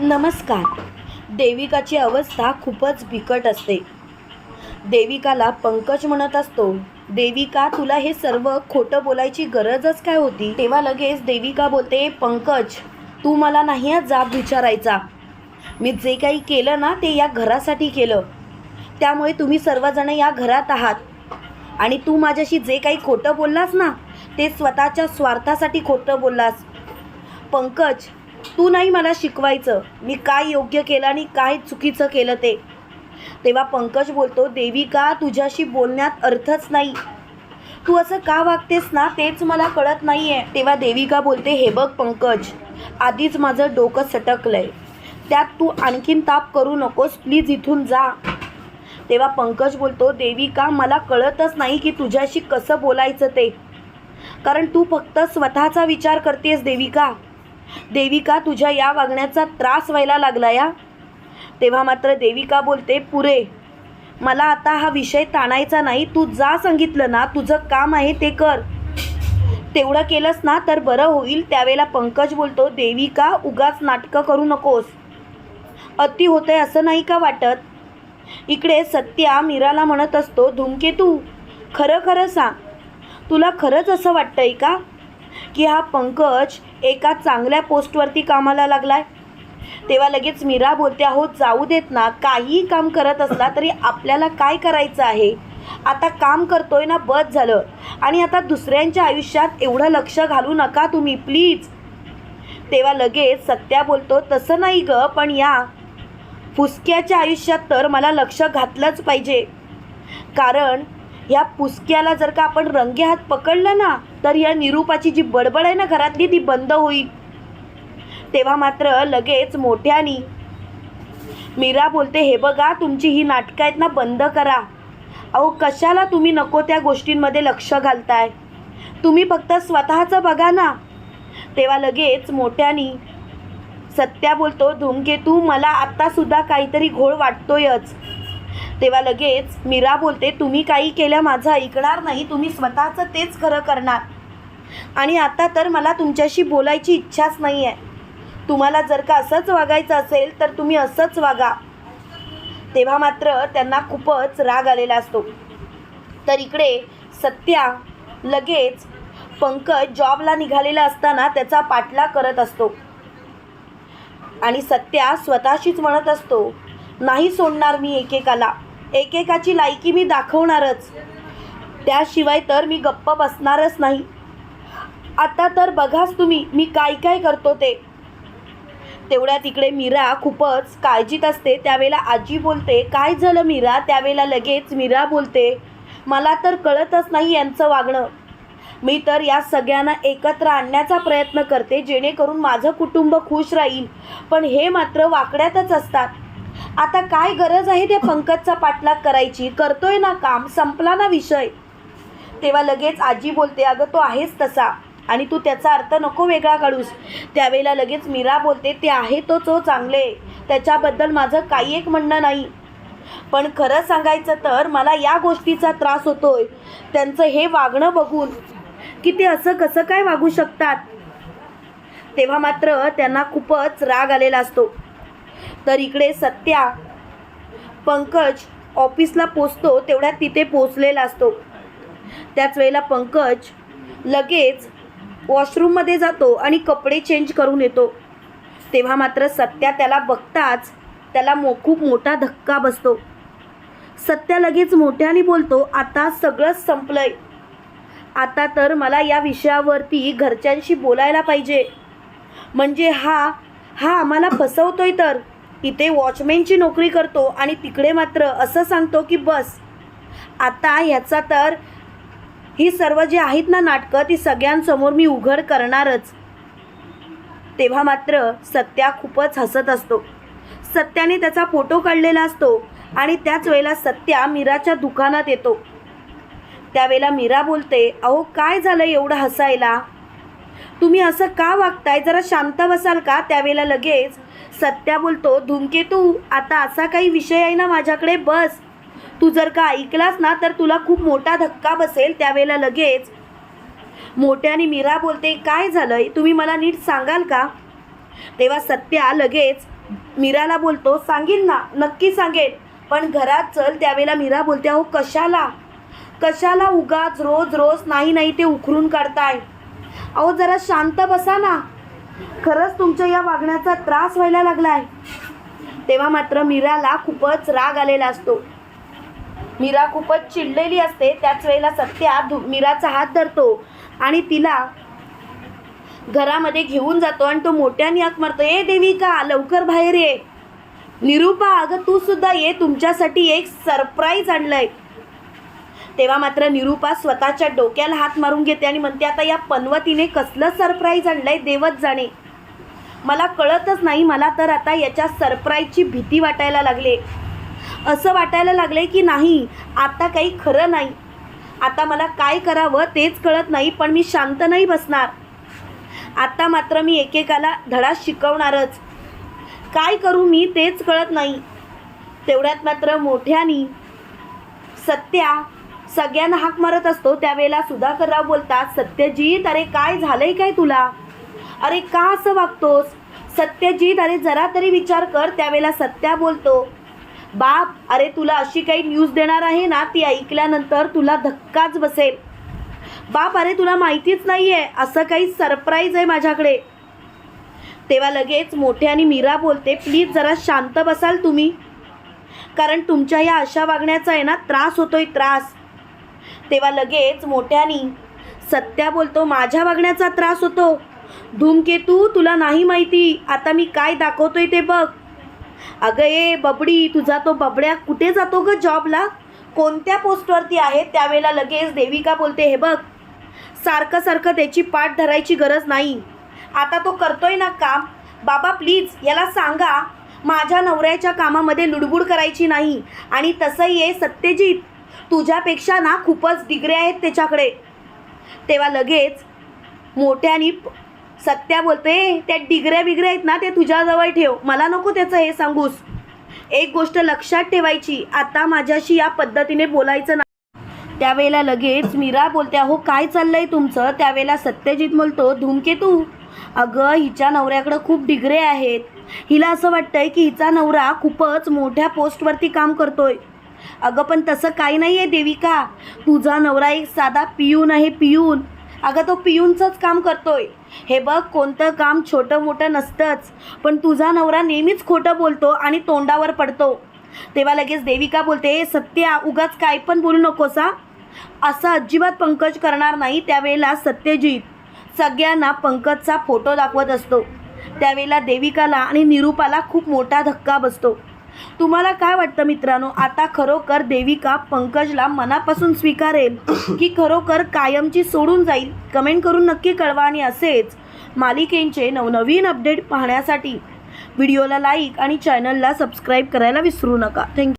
नमस्कार. देविकाची अवस्था खूपच बिकट असते. देविकाला पंकज म्हणत असतो देविका तुला हे सर्व खोटं बोलायची गरजच काय होती? तेव्हा लगेच देविका बोलते पंकज तू मला नाही हा जाब विचारायचा. मी जे काही केलं ना ते या घरासाठी केलं. त्यामुळे तुम्ही सर्वजण या घरात आहात. आणि तू माझ्याशी जे काही खोटं बोललास ना ते स्वतःच्या स्वार्थासाठी खोटं बोललास. पंकज तू नाही मला शिकवायचं. मी काय योग्य केलं आणि काय चुकीचं केलं ते? तेव्हा पंकज बोलतो देविका तुझ्याशी बोलण्यात अर्थच नाही. तू असं का वागतेस ना तेच मला कळत नाही आहे तेव्हा देविका बोलते हे बघ पंकज आधीच माझं डोकं सटकलंय. त्यात तू आणखीन ताप करू नकोस प्लीज इथून जा. तेव्हा पंकज बोलतो देविका मला कळतच नाही की तुझ्याशी कसं बोलायचं ते. कारण तू फक्त स्वतःचा विचार करतेस देविका. देविका तुझ्या या वागण्याचा त्रास व्हायला लागला या. तेव्हा मात्र देविका बोलते पुरे मला आता हा विषय ताणायचा नाही. तू जा सांगितलं ना तुझं काम आहे ते कर. तेवढं केलंस ना तर बरं होईल. त्यावेळेला पंकज बोलतो देविका उगाच नाटकं करू नकोस. अति होतंय असं नाही का वाटत? इकडे सत्या मीराला म्हणत असतो धूमकेतू खरं खरं सांग. तुला खरंच असं वाटतंय का? की हा पंकज एका चांगल्या पोस्टवरती कामाला लागलाय. तेव्हा लगेच मीरा बोलते आहो जाऊ देत ना काहीही काम करत असला तरी आपल्याला काय करायचं आहे? आता काम करतोय ना बस झालं. आणि आता दुसऱ्यांच्या आयुष्यात एवढं लक्ष घालू नका तुम्ही प्लीज. तेव्हा लगेच सत्या बोलतो तसं नाही ग पण या. फुसक्याच्या आयुष्यात तर मला लक्ष घातलंच पाहिजे. कारण ह्या पुसक्याला जर का आपण रंगे हात पकडलं ना तर या निरूपाची जी बडबड आहे ना घरातली ती बंद होईल. तेव्हा मात्र लगेच मोठ्यानी मीरा बोलते हे बघा तुमची ही नाटकं आहेत ना बंद करा. अहो कशाला तुम्ही नको त्या गोष्टींमध्ये लक्ष घालताय? तुम्ही फक्त स्वतःचं बघा ना. तेव्हा लगेच मोठ्यानी सत्या बोलतो धूमकेतू मला आत्तासुद्धा काहीतरी घोळ वाटतोयच. तेव्हा लगेच मीरा बोलते तुम्ही काही केलं माझं ऐकणार नाही तुम्ही स्वतःचं तेच खरं करणार. आणि आता तर मला तुमच्याशी बोलायची इच्छाच नाही आहे तुम्हाला जर का असंच वागायचं असेल तर तुम्ही असंच वागा. तेव्हा मात्र त्यांना खूपच राग आलेला असतो. तर इकडे सत्या लगेच पंकज जॉबला निघालेला असताना त्याचा पाठलाग करत असतो. आणि सत्या स्वतःशीच म्हणत असतो नाही सोडणार मी एकेकाला. एकेकाची लायकी मी दाखवणारच. त्याशिवाय तर मी गप्प बसणारच नाही. आता तर बघाच तुम्ही मी काय काय करतो ते. तेवढ्या तिकडे मीरा खूपच काळजीत असते. त्यावेळेला आजी बोलते काय झालं मीरा? त्यावेळेला लगेच मीरा बोलते मला तर कळतच नाही यांचं वागणं. मी तर या सगळ्यांना एकत्र आणण्याचा प्रयत्न करते जेणेकरून माझं कुटुंब खुश राहील. पण हे मात्र वाकड्यातच असतात. आता काय गरज आहे त्या पंकजचा पाठलाग करायची? करतोय ना काम संपला ना विषय. तेव्हा लगेच आजी बोलते अगं तो आहेच तसा आणि तू त्याचा अर्थ नको वेगळा काढूस. त्यावेळेला लगेच मीरा बोलते ते आहे तो तो चांगले. त्याच्याबद्दल माझं काही एक म्हणणं नाही. पण खरं सांगायचं तर मला या गोष्टीचा त्रास होतोय. त्यांचं हे वागणं बघून की ते असं कसं काय वागू शकतात? तेव्हा मात्र त्यांना खूपच राग आलेला असतो. तर इकडे सत्या पंकज ऑफिसला पोचतो तेवढ्यात तिथे पोचलेला असतो. त्याच वेळेला पंकज लगेच वॉशरूममध्ये जातो आणि कपडे चेंज करून येतो. तेव्हा मात्र सत्या त्याला बघताच त्याला मो खूप मोठा धक्का बसतो. सत्या लगेच मोठ्याने बोलतो आता सगळंच संपलंय. आता तर मला या विषयावरती घरच्यांशी बोलायला पाहिजे. म्हणजे हा हा आम्हाला फसवतोय तर. इथे वॉचमॅनची नोकरी करतो आणि तिकडे मात्र असं सांगतो की बस. आता ह्याचा तर ही सर्व जी आहेत ना नाटकं ती सगळ्यांसमोर मी उघड करणारच. तेव्हा मात्र सत्या खूपच हसत असतो. सत्याने त्याचा फोटो काढलेला असतो आणि त्याच वेळेला सत्या मीराच्या दुकानात येतो. त्यावेळेला मीरा बोलते अहो काय झालं एवढं हसायला? तुम्ही असं का वागताय? जरा शांत बसाल का? त्यावेळेला लगेच सत्या बोलतो धूमकेतू आता असा काही विषय आहे ना माझ्याकडे? बस. तू जर का ऐकलास ना तर तुला खूप मोठा धक्का बसेल. त्यावेळेला लगेच मोठ्याने मीरा बोलते काय झालंय? तुम्ही मला नीट सांगाल का? तेव्हा सत्या लगेच मीराला बोलतो सांगेन ना नक्की सांगेन. पण घरात चल. त्यावेळेला मीरा बोलते अहो कशाला? कशाला उगाच रोज रोज नाही नाही ते उखरून काढताय? अहो जरा शांत बसा ना. खरंच तुमच्या या वागण्याचा त्रास व्हायला लागलाय. तेव्हा मात्र मीराला खूपच राग आलेला असतो. मीरा खूपच चिडलेली असते. त्याच वेळेला सत्या धु मीराचा हात धरतो आणि तिला घरामध्ये घेऊन जातो आणि तो मोठ्याने हाक मारतो. ए देविका लवकर बाहेर ये. निरूपा अगं तू सुद्धा ये. तुमच्यासाठी एक सरप्राईज आणलंय. तेव्हा मात्र निरूपा स्वतःच्या डोक्याला हात मारून घेते आणि म्हणते आता या पनवतीने कसलं सरप्राईज आणलंय देवच जाणे. मला कळतच नाही मला तर आता याच्या सरप्राईजची भीती वाटायला लागले. असं वाटायला लागले की नाही आता काही खरं नाही. आता मला काय करावं तेच कळत नाही पण मी शांत नाही बसणार. आता मात्र मी एकेकाला धडा शिकवणारच. काय करू मी तेच कळत नाही. तेवढ्यात मात्र मोठ्यानी सत्या सगळ्यांना हाक मारत असतो त्यावेळेला सुधाकरराव बोलतात सत्यजित अरे काय झालंय काय तुला? अरे का असं वागतोस? सत्यजित अरे जरा तरी विचार कर. त्यावेळेला सत्या बोलतो बाप अरे तुला अशी काही न्यूज देणार आहे ना ती ऐकल्यानंतर तुला धक्काच बसेल. बाप अरे तुला माहितीच नाही आहे असं काही सरप्राईज आहे माझ्याकडे. तेव्हा लगेच मोठे आणि मीरा बोलते प्लीज जरा शांत बसाल तुम्ही. कारण तुमच्या या अशा वागण्याचा आहे ना त्रास होतोय त्रास. तेव्हा लगेच मोठ्यानी सत्या बोलतो माझ्या वागण्याचा त्रास होतो. धूमकेतू तुला नाही माहिती. आता मी काय दाखवतोय ते बघ. अगं ए बबडी तुझा तो बबड्या कुठे जातो ग जॉबला? कोणत्या पोस्टवरती आहे? त्यावेळेला लगेच देविका बोलते हे बघ सारखं सारखं त्याची पाठ धरायची गरज नाही. आता तो करतोय ना काम. बाबा प्लीज याला सांगा. माझ्या नवऱ्याच्या कामामध्ये लुडबुड करायची नाही. आणि तसंही आहे सत्यजित. तुझ्यापेक्षा ना खूपच डिग्रे आहेत त्याच्याकडे. तेव्हा लगेच मोठ्यानी सत्या बोलते त्या डिग्रे बिग्रे आहेत ना ते तुझ्याजवळ ठेव. मला नको त्याचं हे सांगूस. एक गोष्ट लक्षात ठेवायची आता माझ्याशी या पद्धतीने बोलायचं नाही त्यावेळेला लगेच मीरा बोलते अहो काय चाललंय तुमचं? त्यावेळेला सत्यजित बोलतो धूमकेतू अगं हिच्या नवऱ्याकडं खूप डिग्रे आहेत. हिला असं वाटतंय की हिचा नवरा खूपच मोठ्या पोस्टवरती काम करतोय. अगं पण तसं काही नाही आहे देविका. तुझा नवरा एक साधा पियून आहे पियून अगं तो पियूनचंच काम करतोय. हे बघ कोणतं काम छोटं मोठं नसतंच. पण तुझा नवरा नेहमीच खोटं बोलतो आणि तोंडावर पडतो. तेव्हा लगेच देविका बोलते हे सत्या उगाच काय पण बोलू नकोस हा. असं अजिबात पंकज करणार नाही त्यावेळेला सत्यजित. सगळ्यांना पंकजचा फोटो दाखवत असतो. त्यावेळेला देविकाला आणि निरूपाला खूप मोठा धक्का बसतो. तुम्हाला काय वाटतं मित्रांनो? आता खरोखर देविका पंकजला मनापासून स्वीकारेल की खरोखर कायमची सोडून जाईल? कमेंट करून नक्की कळवा आणि असेच मालिकेंचे नवनवीन अपडेट पाहण्यासाठी व्हिडिओला लाईक आणि चॅनलला सबस्क्राईब करायला विसरू नका. थँक्यू.